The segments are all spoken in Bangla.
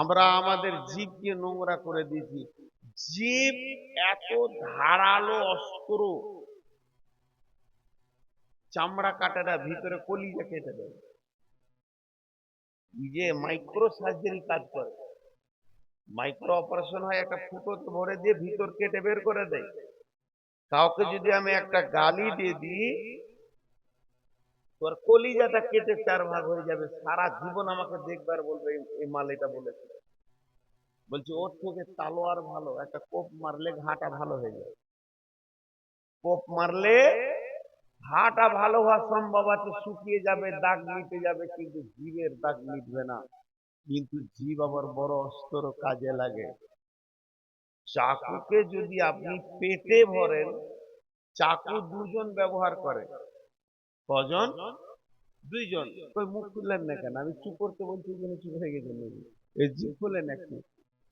আমরা আমাদের জীবকে নোংরা করে দিয়েছি। জীব এত ধারালো, অস্ত্র। চামড়া কাটাটা ভিতরে কলিজা কেটে দেয়। যে মাইক্রো সার্জারি কাজ করে। মাইক্রো অপারেশন হয়, একটা ফুটো ভরে দিয়ে ভিতর কেটে বের করে দেয়। কাউকে যদি আমি একটা গালি দিয়ে দিই তোর কলিজাটা কেটে চার ভাগ হয়ে যাবে, সারা জীবন আমাকে দেখবার বলবে, এই- মাল এটা বলেছে। বলছি, ওর থেকে তালোয়ার ভালো, একটা কোপ মারলে ঘাটা ভালো হয়ে যায়। কোপ মারলে ঘাটা ভালো হওয়া সম্ভব আছে, শুকিয়ে যাবে, দাগ মিটে যাবে, কিন্তু জীবের দাগ মিটবে না। কিন্তু জীব আবার বড় অস্ত্র কাজে লাগে। চাকুকে যদি আপনি পেটে ভরেন, চাকু দুজন ব্যবহার করে। কজন? দুইজন। কই মুখ খুললেন না কেন? আমি চুপ করতে বলছি ওই চুপ হয়ে গেছেন এই জিভ খুলেন একটু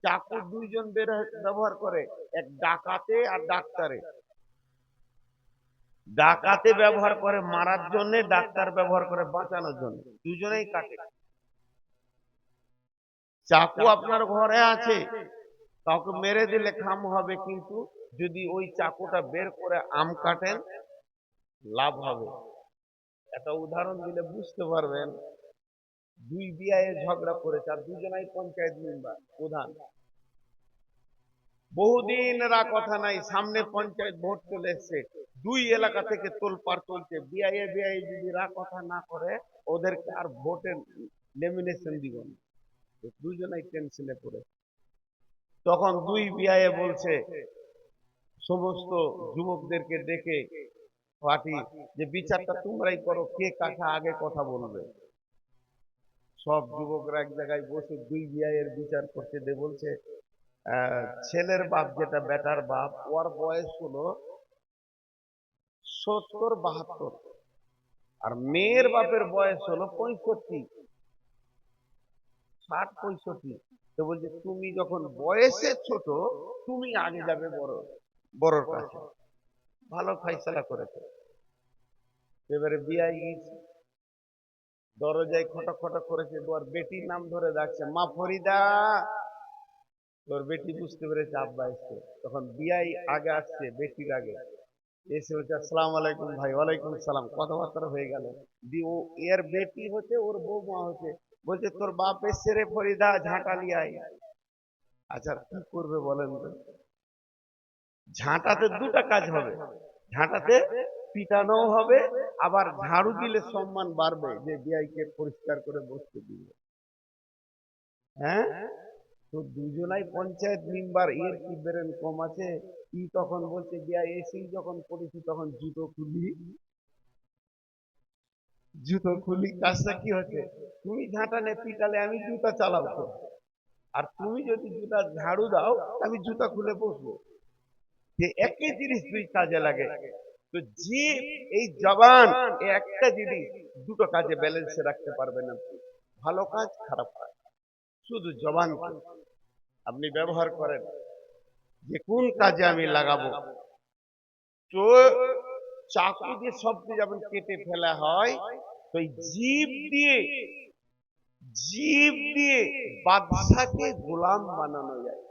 চাকু দুইজন বের ব্যবহার করে এক ডাকাতে আর ডাক্তারে। ডাকাতে ব্যবহার করে মারার জন্য ডাক্তার ব্যবহার করে বাঁচানোর জন্য। দুজনেই কাটে চাকু আপনার ঘরে আছে কাউকে মেরে দিলে খাম হবে কিন্তু যদি ওই চাকুটা বের করে আম কাটেন লাভ হবে। একটা উদাহরণ দিলে বুঝতে পারবেন, দুই বিয়ে ঝগড়া করেছে আর দুজনাই পঞ্চায়েত মেম্বার, প্রধান। বহুদিন এরা কথা নাই, সামনে পঞ্চায়েত ভোট চলে এসছে। দুই এলাকা থেকে তোলপাড় চলছে। বিআইএ বিআই যদি রা কথা না করে, ওদেরকে আর ভোটের লেমিনেশন দিব না। দুজনাই টেনশনে পড়ে। তখন দুই বিআইএ বলছে, সমস্ত যুবকদেরকে ডেকে পার্টি যে বিচারটা তোমরাই করো কে কাকা আগে কথা বলবে? সব যুবকরা এক জায়গায় বসে দুই বিয়ের বিচার করতে দে বলছে ছেলের বাপ যেটা বেটার বাপ ওর বয়স হলো সত্তর বাহাত্তর। আর মেয়ের বাপের বয়স হলো পঁয়ষট্টি। ষাট পঁয়ষট্টি। তো বলছে তুমি যখন বয়সে ছোট তুমি আগে যাবে বড় বড়র কাছে। ভালো ফাইসলা করেছে। এবারে বিয়াই গিয়েছে। দরজায় খটক খটক করেছে, তোর বেটির নাম ধরে ডাকছে, মা ফরিদা। তোর বেটি বুঝতে পেরেছে আব্বা এসছে। তখন বিয়াই আগে আসছে, বেটির আগে। এসে বলছে, আসসালাম আলাইকুম ভাই, ওয়ালাইকুম সালাম। কথাবার্তা হয়ে গেল। দি ও, এর বেটি হচ্ছে, ওর বৌমা হচ্ছে। বলছে, তোর বাপ এসছে রে ফরিদা, ঝাঁটা আয়। আচ্ছা কি করবে বলেন তো? ঝাঁটাতে দুটা কাজ হবে। ঝাঁটাতে পিটানো হবে, আবার ঝাড়ু দিলে সম্মান বাড়বে যে বিআইকে পরিষ্কার করে বসতে দিবে। হ্যাঁ? তো দুজনাই পঞ্চায়েত মেম্বার, এর কি বেরেন কম আছে? কি তখন বলছে বিআই এসেই যখন পড়েছি তখন জুতো খুলি। জুতো খুলি, কাজটা কি হচ্ছে? তুমি ঝাঁটানে পিটালে আমি জুতা চালাবো। আর তুমি যদি জুতা ঝাড়ু দাও, আমি জুতা খুলে বসবো। যে একই জিনিস দুই কাজে লাগে। তো যে এই জবান একটা জিনিস দুটো কাজে ব্যালেন্সে রাখতে পারবেন আপনি। ভালো কাজ, খারাপ কাজ। শুধু জবান আপনি ব্যবহার করেন। যে কোন কাজে আমি লাগাবো? তো চাকু দিয়ে সবটি যখন কেটে ফেলা হয়, তো জীব দিয়ে জীব দিয়ে বাদশাকে গোলাম বানানো যায়।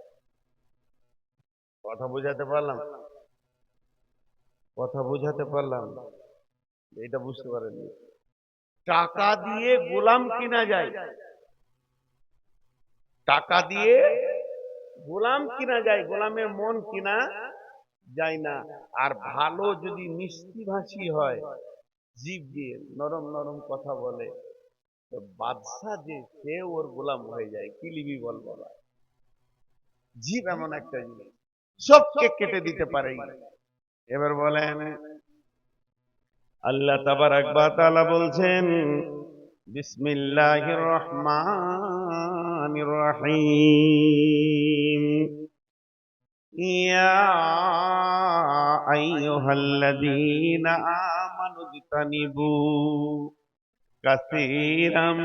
কথা বোঝাতে পারলাম? কথা বোঝাতে পারলাম? এটা বুঝতে পারেননি। টাকা দিয়ে গোলাম কিনা যায়? টাকা দিয়ে গোলাম কিনা যায়? গোলামের মন কিনা যায় না। আর ভালো যদি মিষ্টি ভাষী হয়, জীব দিয়ে নরম নরম কথা বলে, তো বাদশাহ যে, সে ওর গোলাম হয়ে যায়। কিলিবি বল বলা জীব এমন একটা জিনিস। সবকে কেটে দিতে পারে এবার বলেন আল্লাহ তাবার ওয়া তালা বলছেন বিসমিল্লাহির রহমানির রহিম। ইয়া আইয়ুহাল্লাযীনা আমানু ইজতানিবু কাসীরাম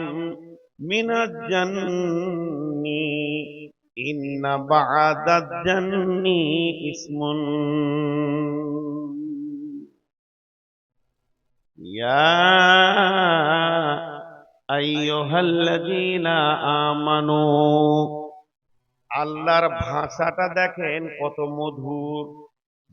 মিনাজ জান্নি ইসমুন। ইয়া আইয়ুহাল্লাযীনা আমানু। আল্লাহর ভাষাটা দেখেন কত মধুর।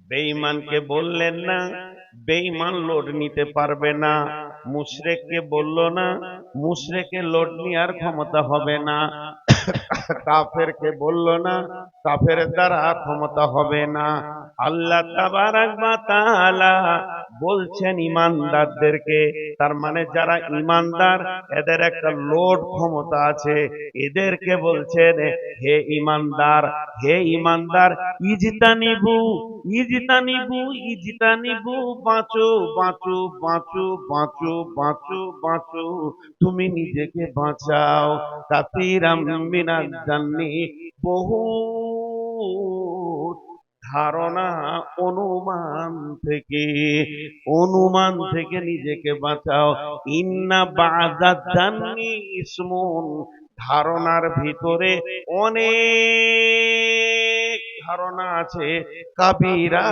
বেঈমানকে বললেন না, বেঈমান লোড নিতে পারবে না। মুশরেককে বলল না, মুশরেকে লোড নেওয়ার ক্ষমতা হবে না। কাফেরকে বলল না কাফের দ্বারা ক্ষমতা হবে না। আল্লাহ তাবারাক ওয়া তাআলা বলছেন ইমানদারদেরকে, তার মানে যারা ইমানদার, এদের একটা লোড ক্ষমতা আছে। এদেরকে বলছেন, হে ইমানদার হে ইমানদার, ইজতানিবু ইজতানিবু ইজতানিবু, বাঁচো বাঁচো বাঁচো বাঁচো বাঁচো বাঁচো, তুমি নিজেকে বাঁচাও। কাতিরাম মিনাজ জান্নি, বহু ধারণা অনুমান থেকে অনুমান থেকে নিজেকে বাঁচাও। ইন্না বাজাত জান্নি ইসমুন, ধারণার ভিতরে অনেক ধারণা আছে, কাবিরা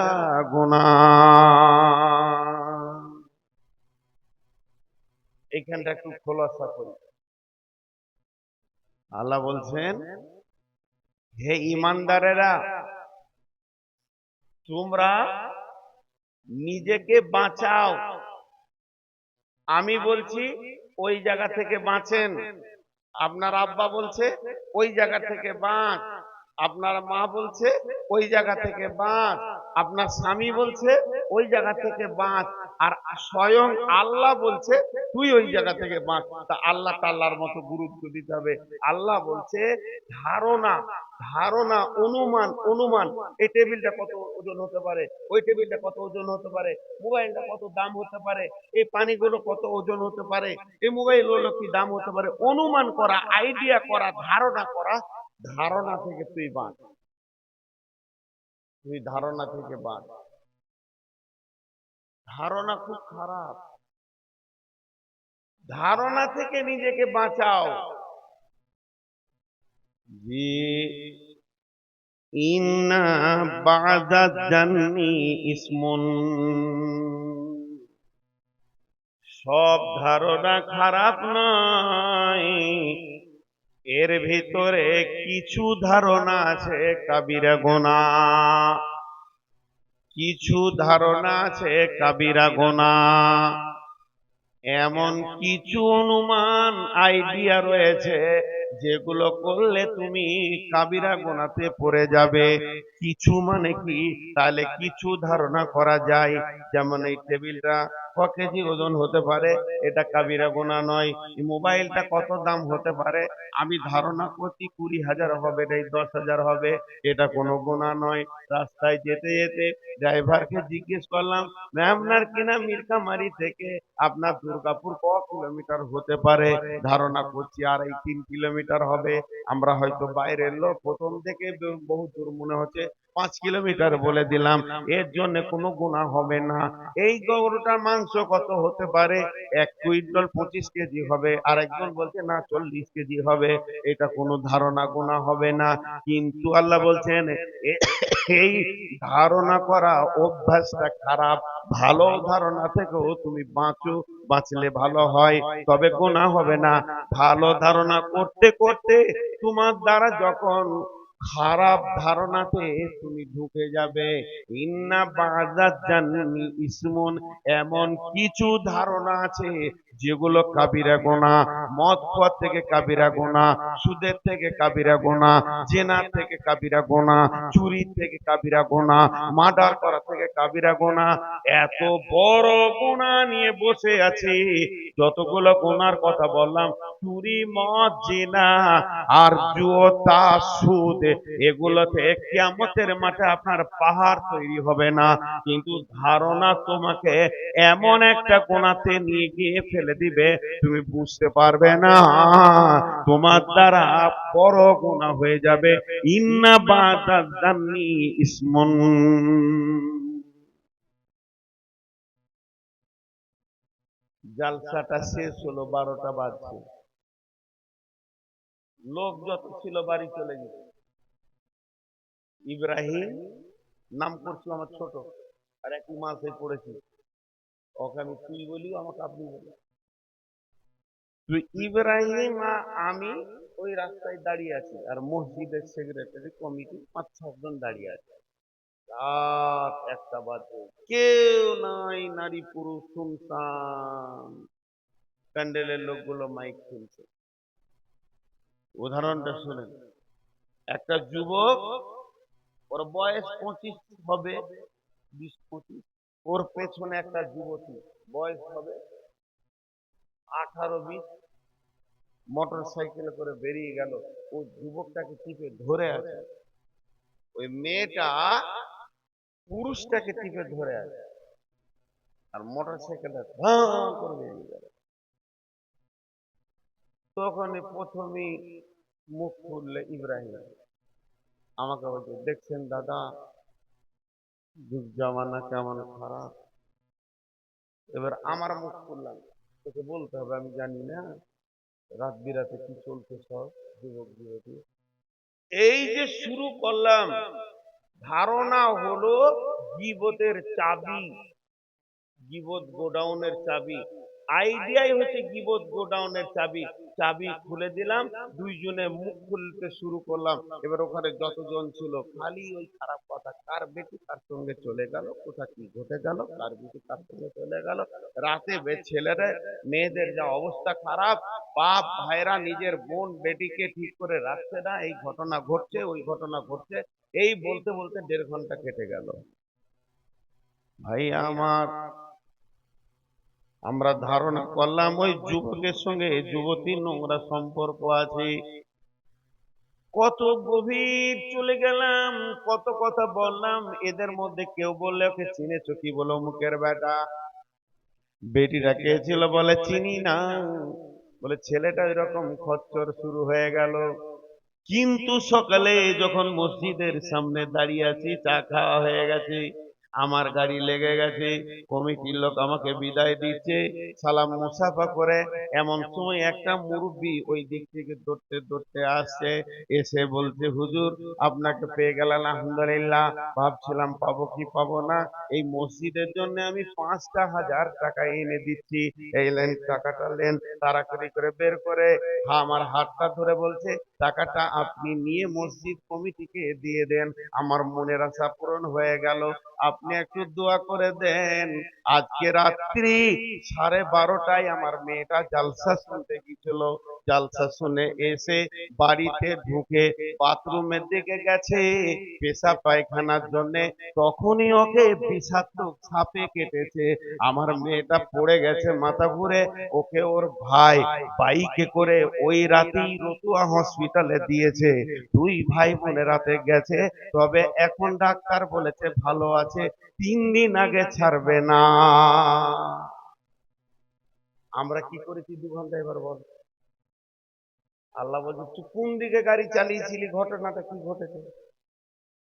গুনা এইখানটা একটু খোলাসা করি। আল্লাহ বলছেন, হে ইমানদারেরা তোমরা নিজেকে বাঁচাও। আমি বলছি, ওই জায়গা থেকে বাঁচেন। আপনার আব্বা বলছে, ওই জায়গা থেকে বাঁচ। আপনার মা বলছে, ওই জায়গা থেকে বাঁচ। আপনার স্বামী বলছে, ওই জায়গা থেকে বাঁচ। আর স্বয়ং আল্লাহ বলছে, তুই ওই জায়গা থেকে বাঁচ। তা আল্লাহ তাল্লার মতো গুরুত্ব দিতে হবে। আল্লাহ বলছে, ধারণা ধারণা, অনুমান অনুমান, এই টেবিলটা কত ওজন হতে পারে? ওই টেবিলটা কত ওজন হতে পারে? মোবাইলটা কত দাম হতে পারে? এই পানিগুলো কত ওজন হতে পারে? এই মোবাইলগুলো কি দাম হতে পারে? অনুমান করা, আইডিয়া করা, ধারণা করা, ধারণা থেকে তুই বাঁচ। তুই ধারণা থেকে বাঁচ। ধারণা খুব খারাপ। ধারণা থেকে নিজেকে বাঁচাও। জি ইন্না সব ধারণা খারাপ নয়। এর ভিতরে কিছু ধারণা আছে, কাবিরা গোনা। কিছু ধারণা আছে কাবিরা গোনা। এমন কিছু অনুমান আইডিয়া রয়েছে, যেগুলো করলে তুমি কাবিরা গোনাতে পড়ে যাবে। কিছু মানে কি? তাহলে কিছু ধারণা করা যায়। যেমন এই টেবিলটা ক কেজি ওজন হতে পারে, এটা কাবিরা গোনা নয়। মোবাইলটা কত দাম হতে পারে? আমি ধারণা করছি কুড়ি হাজার হবে এই দশ হাজার হবে, এটা কোনো গোনা নয়। রাস্তায় যেতে যেতে ড্রাইভারকে জিজ্ঞেস করলাম, ম্যাম, আপনার কিনা মির্কামারি থেকে আপনার দুর্গাপুর ক কিলোমিটার হতে পারে? ধারণা করছি আর এই তিন কিলোমিটার হবে। আমরা হয়তো বাইরের লোক, প্রথম থেকে বহু দূর মনে হচ্ছে পাঁচ কিলোমিটার বলে দিলাম। এর জন্য কোনো গুণা হবে না। এই গরুটার মাংস কত হতে পারে? এক কুইন্টাল পঁচিশ কেজি হবে। আর একজন বলছে, না, চল্লিশ কেজি হবে। এটা কোনো ধারণা গুণা হবে না। কিন্তু আল্লাহ বলছেন এই ধারণা করা অভ্যাসটা খারাপ। ভালো ধারণা থেকেও তুমি বাঁচো, বাঁচলে ভালো হয়। তবে গোনা হবে না। ভালো ধারণা করতে করতে তোমার দ্বারা যখন খারাপ ধারণাতে তুমি ঢুকে যাবে। ইন্না বাজার জানি ইসমুন, এমন কিছু ধারণা আছে যেগুলো কাবিরা গোনা মদ পথ থেকে কাবিরা গোনা, সুদের থেকে কাবিরা গোনা, জেনার থেকে কাবিরা গোনা চুরি থেকে কাবিরা গোনা, মার্ডার করা থেকে কাবিরা গোনা। এত বড় গোনা নিয়ে বসে আছি, যতগুলো গোনার কথা বললাম, চুরি, মদ, জেনা, আর জুয়ো তাস সুদ এগুলোতে কিয়ামতের মাঠে আপনার পাহাড় তৈরি হবে না। কিন্তু ধারণা তোমাকে এমন একটা কোনাতে নিয়ে গিয়ে ফেলে দিবে, তুমি বুঝতে পারবে না। তোমার দ্বারা বড় গুণা হয়ে যাবে। ইন্না বাদানি ইসমন। জালসাটা শেষ হলো, বারোটা বাজছে। লোক যত ছিল বাড়ি চলে গেছে। ইব্রাহিম নাম করছ আমার ছোট। আর এক মাসে পড়েছি। ওকে আমি তুই বলি আমাকে আপনি বলি ইব্রাহিম আমি ওই রাস্তায় দাঁড়িয়ে আছি আর মসজিদের সেক্রেটারি কমিটি পাঁচ সাতজন দাঁড়িয়ে আছে। রাত একটা বাজে। কেউ নাই নারী পুরুষ শুনতাম প্যান্ডেলের লোকগুলো মাইক শুনছে। উদাহরণটা শুনেন। একটা যুবক ওর বয়স পঁচিশ হবে, বিশ পঁচিশ। ওর পেছনে একটা যুবতী, বয়স হবে আঠারো, বিশ। মোটর সাইকেলে করে বেরিয়ে গেল। ও যুবকটাকে টিপে ধরে আছে। ওই মেয়েটা পুরুষটাকে টিপে ধরে আছে। আর মোটর সাইকেলটা করে বেরিয়ে গেল। তখন প্রথমেই মুখ খুললে ইব্রাহিম। আমাকে বলছে, দেখছেন দাদা, যুগ জামানা কেমন খারাপ। এবার আমার মুখ খুললাম। তোকে বলতে হবে, আমি জানি না রাত বিরাতে কি চলছে সব, যুবক যুবতী। এই যে শুরু করলাম, ধারণা হলো গিবতের চাবি, গিবত গোডাউনের চাবি। আইডিয়াই হচ্ছে গিবত গোডাউনের চাবি। চাবি খুলে দিলাম, দুইজনে মুখ খুলতে শুরু করলাম। এবার ওখানে যতজন ছিল, খালি ওই খারাপ কথা, কার বেটি কার সঙ্গে চলে গেল, কোথা কি ঘটে গেল, কার বেটি কার সঙ্গে চলে গেল। রাতে ছেলেরা, মেয়েদের যা অবস্থা খারাপ, বাপ, ভাইরা, নিজের বোন, বেটিকে ঠিক করে রাখছে না, এই ঘটনা ঘটছে, ওই ঘটনা ঘটছে। এই বলতে বলতে দেড় ঘণ্টা কেটে গেল। ভাই, আমার আমরা ধারণা করলাম ওই যুবকের সঙ্গে যুবতীর নোংরা সম্পর্ক আছে। কত গভীর চলে গেলাম, কত কথা বললাম, এদের মধ্যে কেউ বললে ওকে চিনেছো কি বলো মুখের বেটা বেটিটা কে ছিল বলে, চিনি না। বলে, ছেলেটা এরকম খচ্চর শুরু হয়ে গেল। কিন্তু সকালে যখন মসজিদের সামনে দাঁড়িয়ে আছি, চা খাওয়া হয়ে গেছে। আমার গাড়ি লেগে গেছে, কমিটির লোক আমাকে বিদায় দিচ্ছে, সালাম মুসাফা করে। এমন সময় একটা মুরব্বী ওই দিক থেকে দৌড়তে দৌড়তে আসছে, এসে বলছে, হুজুর, আপনাকে পেয়ে গেলাম, আলহামদুলিল্লাহ। ভাবছিলাম পাবো কি পাবো না? এই মসজিদের জন্য আমি পাঁচটা হাজার টাকা এনে দিচ্ছি। এই লেন টাকাটা লেন তাড়াতাড়ি করে বের করে আমার হাতটা ধরে বলছে, টাকাটা আপনি নিয়ে মসজিদ কমিটিকে দিয়ে দেন। আমার মনের আশা পূরণ হয়ে গেল। আপনি একটু দোয়া করে দেন। আজকে রাত্রি সাড়ে বারোটায় আমার মেয়েটা জালসা শুনতে গিয়েছিল। জালসা শুনে এসে বাড়িতে ঢুকে বাথরুমের দিকে গেছে। পেশা পায়খানার জন্য তখনই ওকে বিষাক্ত সাপে কেটেছে। আমার মেয়েটা পড়ে গেছে মাথা ঘুরে ওকে ওর ভাই বাইকে করে ওই রাতেই রতুয়া হসপিটালে দিয়েছে। দুই ভাই বোনের রাতে গেছে। তবে এখন ডাক্তার বলেছে ভালো আছে, তিন দিন আগে ছাড়বে না। আমরা কি করেছি দু ঘণ্টা এবার বল। আল্লাহ বলছে, তুই কোন দিকে গাড়ি চালিয়েছিলি? ঘটনাটা কি ঘটেছে?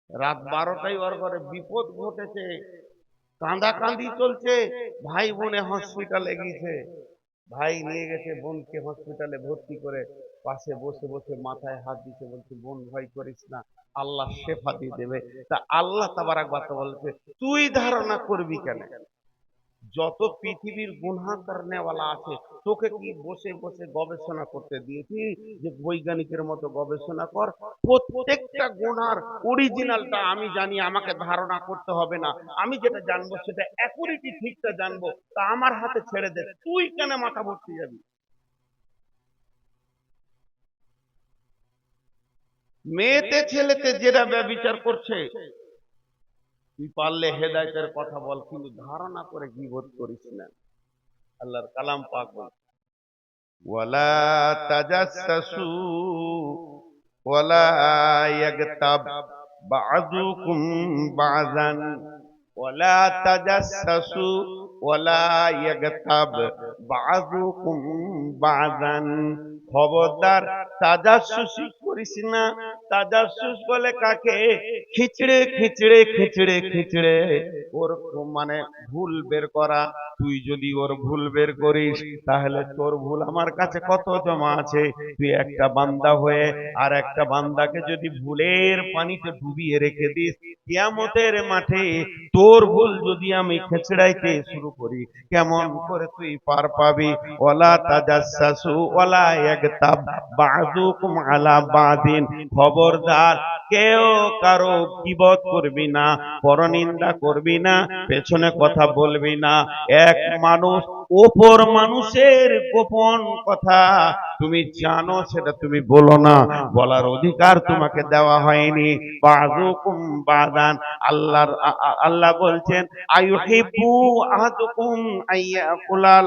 রাত বারোটায় ওর ঘরে বিপদ ঘটেছে। কাঁদা কাঁদি চলছে। ভাই বোনে হসপিটালে গিয়েছে। ভাই নিয়ে গেছে বোনকে হসপিটালে ভর্তি করে। পাশে বসে বসে মাথায় হাত দিতে বলছে, বোন, ভয় করিস না। আল্লাহ শেফা দিয়ে দেবে। তা আল্লাহ তাবারাক বাতা বলছে, তুই ধারণা করবি কেন? যত পৃথিবীর গুনহা নেওয়ালা আছে, তোকে কি বসে বসে গবেষণা করতে দিয়েছি যে বৈজ্ঞানিকের মতো গবেষণা কর? প্রত্যেকটা গুনার অরিজিনালটা আমি জানি, আমাকে ধারণা করতে হবে না। আমি যেটা জানব সেটা অ্যাকুরিটি ঠিকটা জানব, তা আমার হাতে ছেড়ে দে, তুই কেন মাথা ভর্তি যাবি? মেয়েতে, ছেলেতে যেটা ব্যবচার করছে তুই পারলে হেদায়তের কথা বল, কিন্তু ধারণা করে গিবত করিস না? আল্লাহর কালাম পাক বল। ওয়ালা তাজাসসু তাজাসসু খবরদার তাজাসসুসি করিস না তাজাসসুস বলে কাকে? খিচড়ে খিচড়ে খিচড়ে খিচড়ে। ওর মানে ভুল বের করা। তুই যদি ওর ভুল বের করিস, তাহলে তোর ভুল আমার কাছে কত জমা আছে? তুই একটা বান্দা হয়ে আর একটা বান্দাকে যদি ভুলের পানিতে ডুবিয়ে রেখে দিস, কিয়ামতের মাঠে তোর ভুল যদি আমি খেচড়াইতে শুরু করি, কেমন করে তুই পার পাবি? ওলা তাজাসসু ওলা ইয়াগতাব, বাযুকুম আলা বাদিন খবরদার। কেউ কারও কিবত করবি না, পরনিন্দা করবি না, পেছনে কথা বলবি না। এক মানুষ ওপর মানুষের গোপন কথা। তুমি জানো, সেটা তুমি বলো না। বলার অধিকার তোমাকে দেওয়া হয়নি। বাদান আল্লাহর আল্লাহ বলছেন আয়ুহিব্বু আহাদুকুম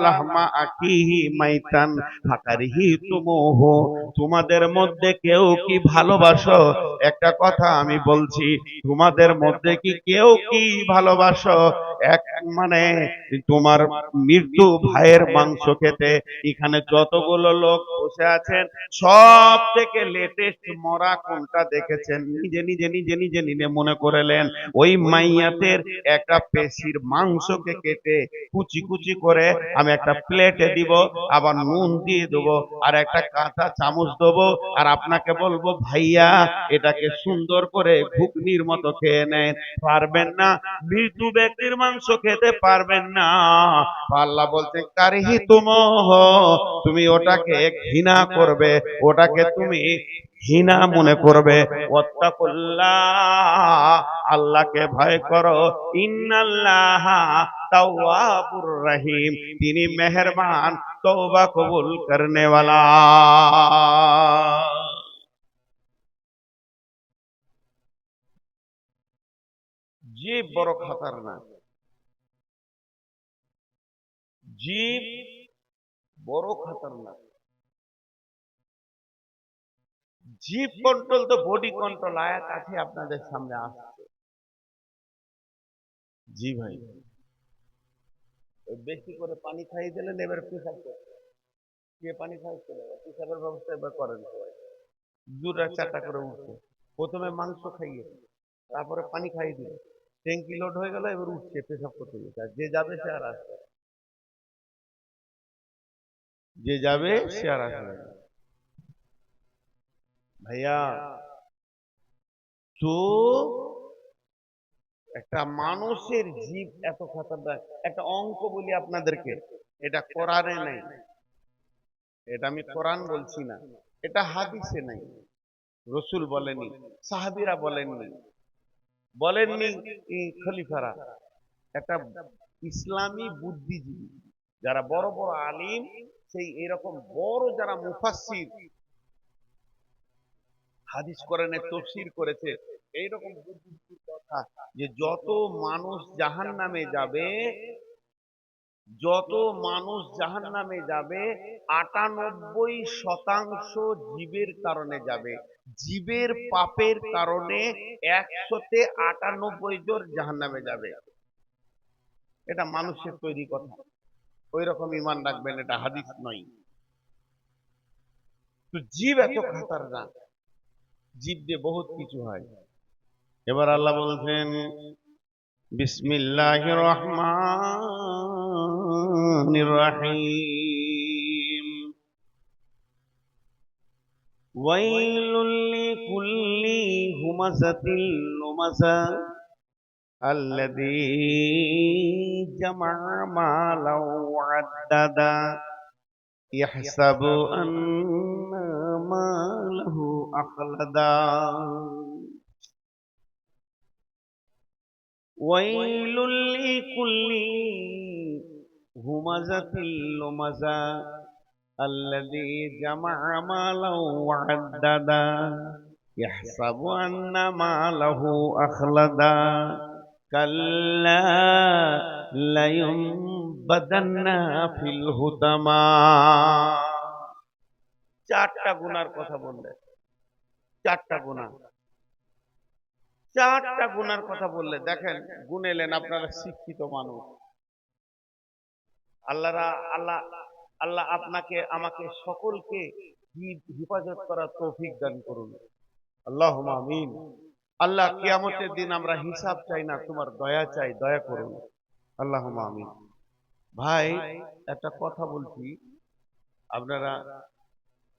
লাহমা আকিহি মাইতান ফাকারিহিতুমুহু। তোমাদের মধ্যে কেউ কি ভালোবাসো? একটা কথা আমি বলছি, তোমাদের মধ্যে কি কেউ কি ভালোবাসো? এক মানে তোমার মৃত্যু ভাইয়ের মাংস খেতে। এখানে যতগুলো লোক বসে আছেন সব থেকে লেটেস্ট মরা কোনটা দেখেছেন? নিজে নিজে নিজে নিজে নিজে মনে করলেন ওই মাইয়াতের একটা পেশির মাংসকে কেটে কুচি কুচি করে আমি একটা প্লেটে দিব, আবার নুন দিয়ে দেবো, আর একটা কাঁচা চামচ দেবো, আর আপনাকে বলব, ভাইয়া, এটাকে সুন্দর করে ঘুগনির মতো খেয়ে নেন। পারবেন না মৃত্যু ব্যক্তির মাংস খেতে পারবেন না। আল্লাহ বলতে, কারিহি তুম তুমি ওটাকে ঘৃণা করবে, ওটাকে তুমি ঘৃণা মনে করবে। আল্লাহকে ভয় করো। ইন্নাল্লাহ রহিম, তিনি মেহেরবান, তওবা কবুল করনে वाला জীব বড় খতরনাক জীব বড় খতরনাক। জীব কন্ট্রোল তো বডি কন্ট্রোল আয়াত আছে আপনাদের সামনে আসছে। জি ভাই। বেশি করে পানি খাইয়ে দিলেন এবার পেশাব কে পানি দেবে পেশাবের ব্যবস্থা এবার করেন সবাই। দুটা চারটা করে উঠছে। প্রথমে মাংস খাইয়ে তারপরে পানি খাইয়ে দিল। ট্যাঙ্কি লোড হয়ে গেল, এবার উঠছে পেশাব করতে গেছে আর যে যাবে সে আর আসবে। যে যাবে, সে আর আসবে। ভাইয়া, তো একটা মানুষের জীব এত খতরনাক একটা অঙ্ক বলি আপনাদেরকে, এটা কোরআনে নাই। এটা আমি কোরআন বলছি না, এটা হাদিসে নাই। রসুল বলেনি সাহাবিরা বলেননি। বলেননি খলিফারা, একটা ইসলামী বুদ্ধিজীবী। যারা বড় বড় আলিম, সেই এরকম বড় যারা মুফাসসির, হাদিস কোরআনে তফসির করেছে, এইরকম কথা যে যত মানুষ জাহান নামে যাবে, যত মানুষ জাহান নামে যাবে, আটানব্বই শতাংশ জীবের কারণে যাবে। জীবের পাপের কারণে একশোতে আটানব্বই জন জাহান নামে যাবে। এটা মানুষের তৈরি কথা। ওই রকম ইমান রাখবেন এটা হাদিস নয় তো জীব এত খাতার না জীব দিয়ে বহুত কিছু হয় এবার আল্লাহ বলছেন বিসমিল্লাহ রহমান রহিম ويل لكل همزة لمزة الذي جمع مالا وعددا يحسب أن ماله أخلدا. ويل لكل همزة لمزة الذي جمع مالا وعددا. يحسب أن ماله أخلدا. كلا চারটা গুনার কথা বললেন চারটা গুণা। চারটা গুণার কথা বললে। দেখেন গুনেলেন আপনারা শিক্ষিত মানুষ। আল্লাহরা, আল্লাহ আল্লাহ আপনাকে, আমাকে সকলকে হেফাজত করার তৌফিক দান করুন। আল্লাহ আমিন। আল্লাহ কিয়ামতের দিন আমরা হিসাব চাই না, তোমার দয়া চাই, দয়া করুন। আল্লাহ আমিন। ভাই একটা কথা বলছি। আপনারা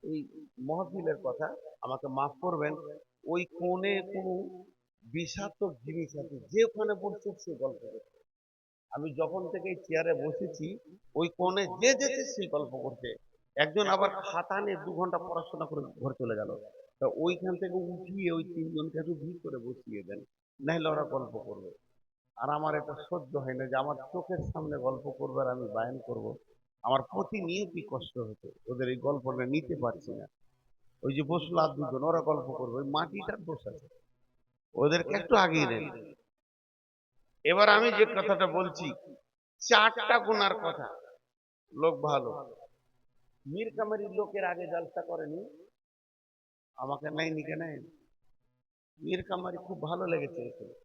এই মহফিলের কথা আমাকে মাফ করবেন, ওই কোণে কোনো বিষাক্ত জিনিস আছে, যে ওখানে বসছে সে গল্প করছে। আমি যখন থেকে চেয়ারে বসেছি, ওই কোণে যে যেতে সেই গল্প করছে। একজন আবার খাতা নিয়ে দু ঘণ্টা পড়াশোনা করে ঘর চলে গেল। তা ওইখান থেকে উঠিয়ে ওই তিনজনকে একটু ভিড় করে বসিয়ে দেন, নাহলে ওরা গল্প করবে। আর আমার এটা সহ্য হয় না যে আমার চোখের সামনে গল্প করবে আর আমি বায়ন করব। আমার প্রতিনিয়তই কষ্ট হতো, ওদের এই গল্পটা নিতে পারছি না। ওই যে বসল আর দুজন, ওরা গল্প করবে, ওই মাটিটার দোষ আছে। ওদেরকে একটু আগিয়ে দেন এবার আমি যে কথাটা বলছি, চারটা গুনার কথা। লোক ভালো। মীর কামারির লোকের আগে জলসা করেনি। আমাকে নেয়নি কেন? মীর কামারি খুব ভালো লেগেছে। এখানে।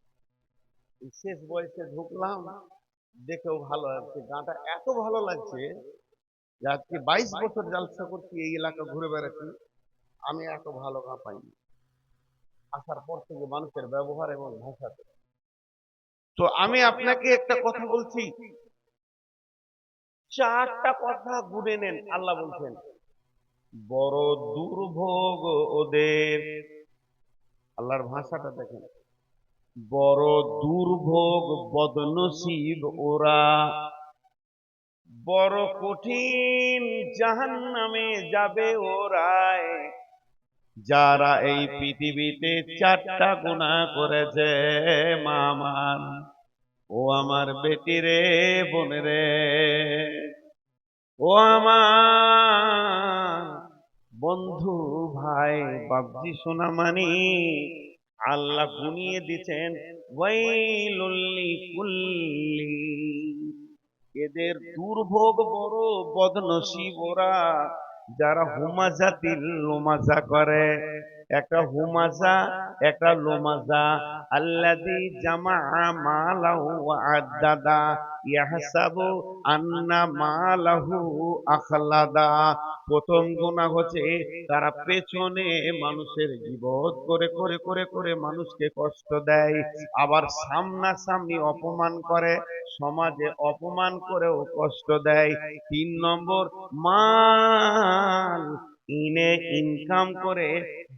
শেষ বয়সে ঢুকলাম, দেখেও ভালো লাগছে। গানটা এত ভালো লাগছে যে আজকে বাইশ বছর জালসা করছি, এই এলাকা ঘুরে বেড়াচ্ছি। আমি এত ভালো গা পাইনি। আসার পর থেকে মানুষের ব্যবহার এবং ভাষাতে। তো আমি আপনাকে একটা কথা বলছি। চারটা কথা গুনে নেন, আল্লাহ বলছেন, বড় দুর্ভোগ ওদের। আল্লাহর ভাষাটা দেখেন। বড় দুর্ভোগ বদনসিব ওরা। বড় কঠিন জাহান নামে যাবে ওরায় যারা এই পৃথিবীতে চারটা গুণা করেছে, মামান, ও আমার বেটি রে, বোন রে, ও আমার বন্ধু ভাই বাবজি সোনামানি আল্লাহ গুনিয়ে দিচ্ছেন এদের দুর্ভোগ বড় বদনসিব ওরা যারা হুমাজাতিল লোমাজা করে। একটা হুমাজা, একটা লোমাজা। আল্লাযী জামা মালাহু ওয়া আদ্দাদা ইয়াহসাবু আন্না মালাহু আখলাদা। প্রথম গুনাহ হচ্ছে তারা পেছনে মানুষের গিবত করে করে করে করে মানুষকে কষ্ট দেয়। আবার সামনাসামনি অপমান করে, সমাজে অপমান করেও কষ্ট দেয়। তিন নম্বর, মাল, ইনে, ইনকাম করে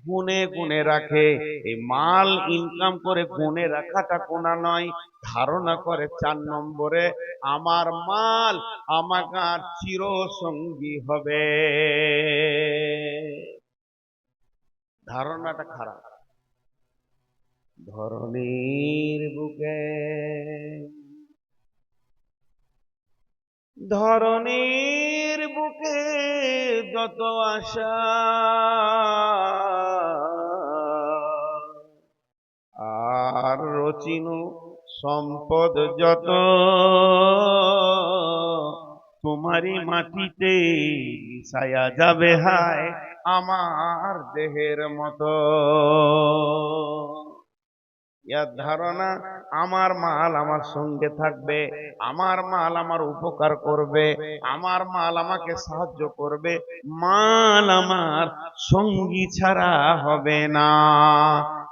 গুনে গুনে রাখে। এই মাল ইনকাম করে গুনে রাখাটা কোনা নয়, ধারণা করে চার নম্বরে, আমার মাল আমাকার চির সঙ্গী হবে। ধারণাটা খারাপ। ধরনীর বুকে ধরনীর বুকে যত আশা। আর রচিনু সম্পদ যত, তোমারই মাটিতে মিশায়া যাবে হায় আমার দেহের মতো। ইয়ার ধারণা, আমার মাল আমার সঙ্গে থাকবে, আমার মাল আমার উপকার করবে, আমার মাল আমাকে সাহায্য করবে, মাল আমার সঙ্গী ছাড়া হবে না।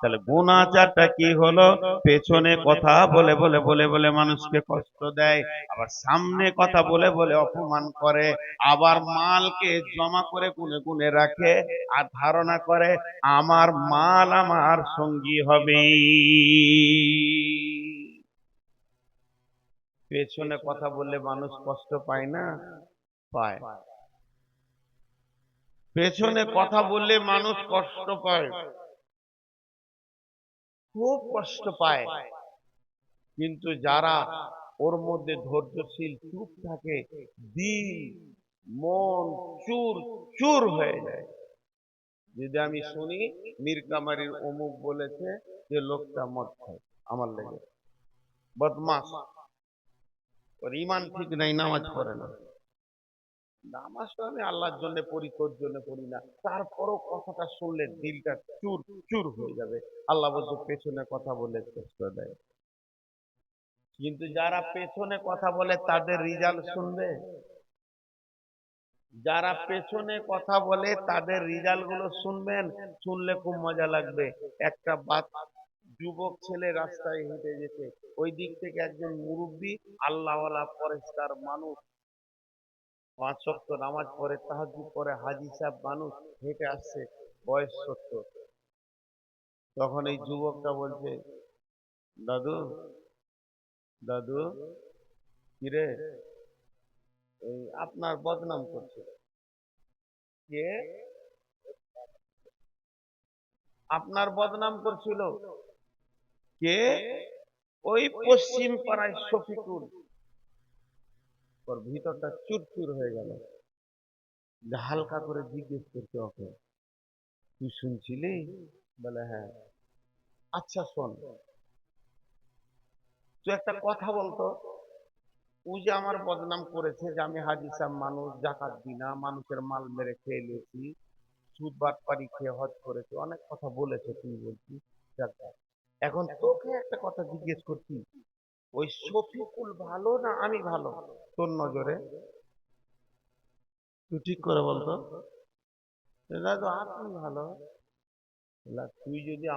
তাহলে গুণাচারটা কি হলো? পেছনে কথা বলে বলে বলে বলে মানুষকে কষ্ট দেয়, আবার সামনে কথা বলে বলে অপমান করে, আবার মালকে জমা করে গুনে গুনে রাখে আর ধারণা করে, আমার মাল আমার সঙ্গী হবে। পেছনে কথা বললে মানুষ কষ্ট পায় না? পায়। পেছনে কথা বললে মানুষ কষ্ট পায়। খুব কষ্ট পায়। কিন্তু যারা ওর মধ্যে ধৈর্যশীল, চুপ থাকে, দিল, মন চুর চুর হয়ে যায়। যদি আমি শুনি, মীর কামারির অমুক বলেছে যে, লোকটা মদ খায়, আমার লেগে। বদমাস। ওর ইমান ঠিক নাই, নামাজ পড়ে না। নামাজ তো আমি আল্লাহর জন্য পড়ি, তোর জন্য পড়ি না। তারপরও কথাটা শুনলে দিলটা চুর চুর হয়ে যাবে। আল্লাহ বলছে, পেছনে কথা বলে কষ্ট দেয়। কিন্তু যারা পেছনে কথা বলে, তাদের রিজাল্ট শুনবে? যারা পেছনে কথা বলে, তাদের রিজাল্টগুলো শুনবেন? শুনলে খুব মজা লাগবে। একটা বাত, যুবক ছেলে রাস্তায় হেঁটে যেতে ওই দিক থেকে একজন মুরব্বী, আল্লাহওয়ালা পরিষ্কার মানুষ পাঁচ শক্ত নামাজ পড়ে তাহাজুদ পরে হাজি সাহেব মানুষ হেঁটে আসছে, বয়স সত্তর। তখন এই যুবকটা বলছে, দাদু দাদু, কিরে? এই আপনার বদনাম করছে। কে? আপনার বদনাম করছিল। কে? ওই পশ্চিম পাড়ায় শফিকুল। ওর ভিতরটা চুরচুর হয়ে গেল। হালকা করে জিজ্ঞেস করতে ওকে, তুই শুনছিলি? বলে হ্যাঁ। আচ্ছা শোন। তুই একটা কথা বলতো, ও যে আমার বদনাম করেছে যে আমি হাজি সাহেব মানুষ, জাকাত দিই না, মানুষের মাল মেরে খেয়ে নিয়েছি, সুদ বাটপারি খেয়ে হজ করেছে, অনেক কথা বলেছে তুই বলছি। এখন তোকে একটা কথা জিজ্ঞেস করছি, ওই শফিকুল ভালো না আমি ভালো? তোর নজরে। তুই ঠিক করে বলতো? তো আপনি ভালো। তুই যদি